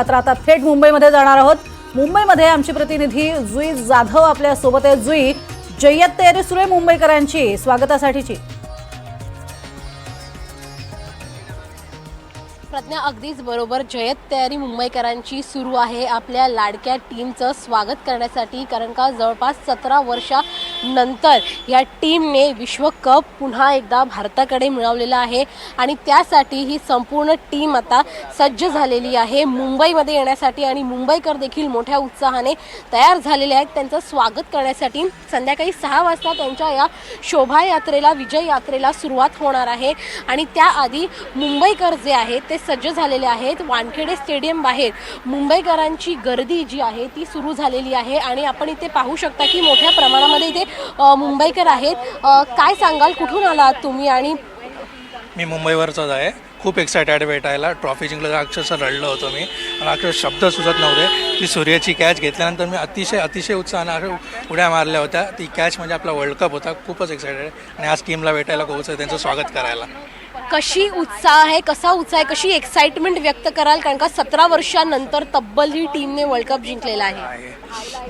मात्र आता थेट मुंबईमध्ये जाणार आहोत. मुंबईमध्ये आमची प्रतिनिधी जुई जाधव आपल्यासोबत आहे जुई जय्यत तयारी सुरू आहे मुंबईकरांची. स्वागतासाठीची. प्रज्ञा अगदीच बरोबर. जयत तयारी मुंबईकरांची सुरू आहे. आपल्या लाडक्या टीमचं स्वागत करण्यासाठी कारण का जवळपास सतरा नंतर या टीमने विश्वकप पुन्हा एकदा भारताकडे मिळवलेला आहे. आणि त्यासाठी ही संपूर्ण टीम आता सज्ज झालेली आहे. मुंबईमध्ये येण्यासाठी आणि मुंबईकर देखील मोठ्या उत्साहाने तयार झालेले आहेत. त्यांचं स्वागत करण्यासाठी संध्याकाळी सहा वाजता त्यांच्या या शोभायात्रेला विजय यात्रेला सुरुवात होणार आहे. आणि त्याआधी मुंबईकर जे आहेत ते सज्ज झालेले आहेत. वानखेडे स्टेडियम बाहेर मुंबईकरांची गर्दी जी आहे ती सुरू झालेली आहे. आणि आपण इथे पाहू शकता की मोठ्या प्रमाणामध्ये इथे मुंबईकर आहेत. काय सांगाल? कुठून आलात तुम्ही आणि मी मुंबईवरचाच आहे. खूप एक्सायटेड भेटायला. ट्रॉफी जिंकलं अक्षरशः रडलो होतो मी. मला अक्षर शब्द सुचत नव्हते. ती सूर्याची कॅच घेतल्यानंतर मी अतिशय अतिशय उत्साहाने अशा उड्या मारल्या होत्या. ती कॅच म्हणजे आपला वर्ल्ड कप होता. खूपच एक्सायटेड आणि आज टीमला भेटायला पोहोचलं त्यांचं स्वागत करायला. कशी उत्साह आहे? कसा उत्साह आहे? कशी एक्साइटमेंट व्यक्त कराल? कारण का सतरा वर्षानंतर तब्बल ही टीमने वर्ल्ड कप जिंकलेला आहे.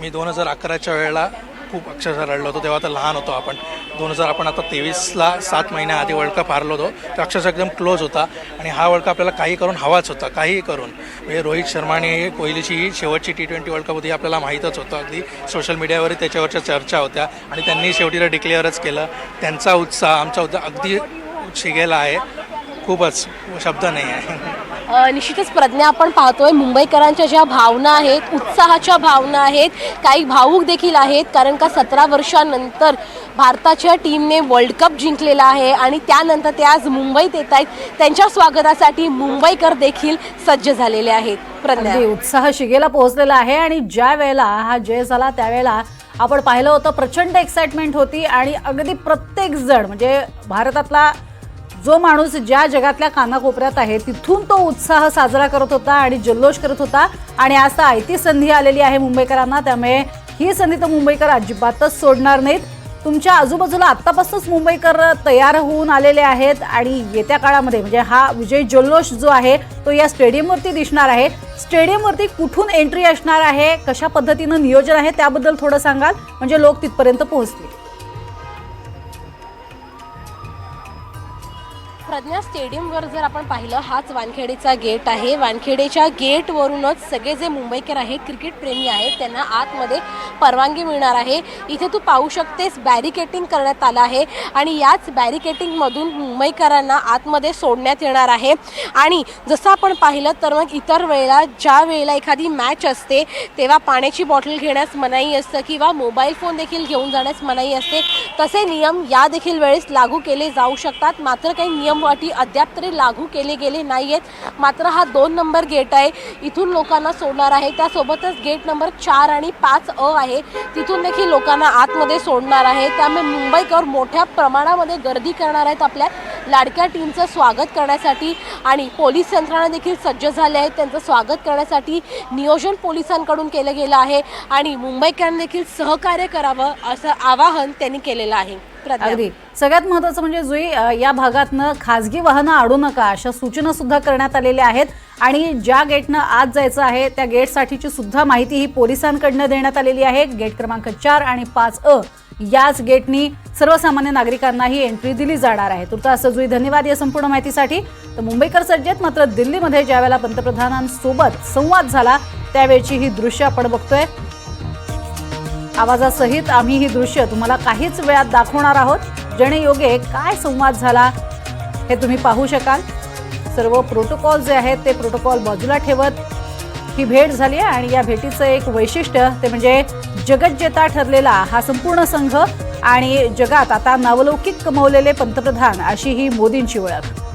मी दोन हजार अकराच्या वेळेला खूप अक्षरशः रडलो होतो तेव्हा तर लहान होतो आपण. दोन हजार आपण आता तेवीसला सात महिन्याआधी वर्ल्ड कप हारलो होतो. तर अक्षरशः एकदम क्लोज होता आणि हा वर्ल्ड कप आपल्याला काही करून हवाच होता काहीही करून. म्हणजे रोहित शर्माने कोहलीची ही शेवटची टी ट्वेंटी वर्ल्ड कप होती आपल्याला माहीतच होतं. अगदी सोशल मीडियावरही त्याच्यावरच्या चर्चा होत्या आणि त्यांनी शेवटीला डिक्लेअरच केलं. त्यांचा उत्साह आमचा उत्साह अगदी शिगेला आहे. खूपच शब्द नाही आहे. निश्चितच प्रज्ञा आपण पाहतोय मुंबईकरांच्या ज्या भावना आहेत उत्साहाच्या भावना आहेत काही भावूक देखील आहेत कारण का सतरा वर्षानंतर भारताच्या टीमने वर्ल्ड कप जिंकलेला आहे आणि त्यानंतर ते आज मुंबईत येत आहेत. त्यांच्या स्वागतासाठी मुंबईकर देखील सज्ज झालेले आहेत. प्रज्ञा. उत्साह शिगेला पोहोचलेला आहे आणि ज्या वेळेला हा जय झाला त्यावेळेला आपण पाहिलं होतं प्रचंड एक्साइटमेंट होती आणि अगदी प्रत्येक जण म्हणजे भारतातला जो माणूस ज्या जगातल्या कानाकोपऱ्यात आहे तिथून तो उत्साह साजरा करत होता आणि जल्लोष करत होता. आणि आज तर आयती संधी आलेली आहे मुंबईकरांना. त्यामुळे ही संधी तर मुंबईकर अजिबातच सोडणार नाहीत. तुमच्या आजूबाजूला आत्तापासूनच मुंबईकर तयार होऊन आलेले आहेत आणि येत्या काळामध्ये म्हणजे हा विजय जल्लोष जो आहे तो या स्टेडियमवरती दिसणार आहे. स्टेडियमवरती कुठून एंट्री असणार आहे कशा पद्धतीनं नियोजन आहे त्याबद्दल थोडं सांगाल. म्हणजे लोक तिथपर्यंत पोहोचतील. प्रज्ञा स्टेडियमवर जर आपण पाहिलं हाच वानखेडेचा गेट आहे. वानखेडेच्या गेटवरूनच सगळे जे मुंबईकर आहेत क्रिकेट प्रेमी आहेत त्यांना आतमध्ये परवानगी मिळणार आहे. इथे तू पाहू शकतेस बॅरिकेटिंग करण्यात आलं आहे आणि याच बॅरिकेटिंगमधून मुंबईकरांना आतमध्ये सोडण्यात येणार आहे. आणि जसं आपण पाहिलं तर मग इतर वेळेला ज्या वेळेला एखादी मॅच असते तेव्हा पाण्याची बॉटल घेण्यास मनाई असतं किंवा मोबाईल फोन देखील घेऊन जाण्यास मनाई असते. तसे नियम या देखील वेळेस लागू केले जाऊ शकतात. मात्र काही नियम अटी अद्याप तरी लागू केले गेले नाही आहेत मात्र हा दोन नंबर गेट आहे. इथून लोकांना सोडणार आहे. त्यासोबतच गेट नंबर चार आणि पाच अ आहे. तिथून देखील लोकांना आतमध्ये सोडणार आहे. त्यामुळे मुंबईकर मोठ्या प्रमाणामध्ये गर्दी करणार आहेत आपल्या लाडक्या टीमचं स्वागत करण्यासाठी. आणि पोलीस यंत्रणा देखील सज्ज झाले आहेत. त्यांचं स्वागत करण्यासाठी नियोजन पोलिसांकडून केलं गेलं आहे. आणि मुंबईकरांनी देखील सहकार्य करावं असं आवाहन त्यांनी केलेलं आहे. अगदी. सगळ्यात महत्वाचं म्हणजे जुई या भागातनं खाजगी वाहनं आडू नका अशा सूचना सुद्धा करण्यात आलेल्या आहेत. आणि ज्या गेटनं आत जायचं आहे त्या गेटसाठीची सुद्धा माहिती ही पोलिसांकडनं देण्यात आलेली आहे. गेट क्रमांक चार आणि पाच अ याच गेटनी सर्वसामान्य नागरिकांना ही एंट्री दिली जाणार आहे. तुर्तास जुई धन्यवाद या संपूर्ण माहितीसाठी. तर मुंबईकर सज्जेत मात्र दिल्लीमध्ये ज्यावेळेला पंतप्रधानांसोबत संवाद झाला त्यावेळची ही दृश्य आपण बघतोय. आवाजासहित आम्ही ही दृश्य तुम्हाला काहीच वेळात दाखवणार आहोत. जणयोगे काय संवाद झाला हे तुम्ही पाहू शकाल. सर्व प्रोटोकॉल जे आहेत ते प्रोटोकॉल बाजूला ठेवत ही भेट झाली आहे आणि या भेटीचं एक वैशिष्ट्य ते म्हणजे जगज्जेता ठरलेला हा संपूर्ण संघ आणि जगात आता नावलौकिक कमवलेले पंतप्रधान अशी ही मोदींची ओळख.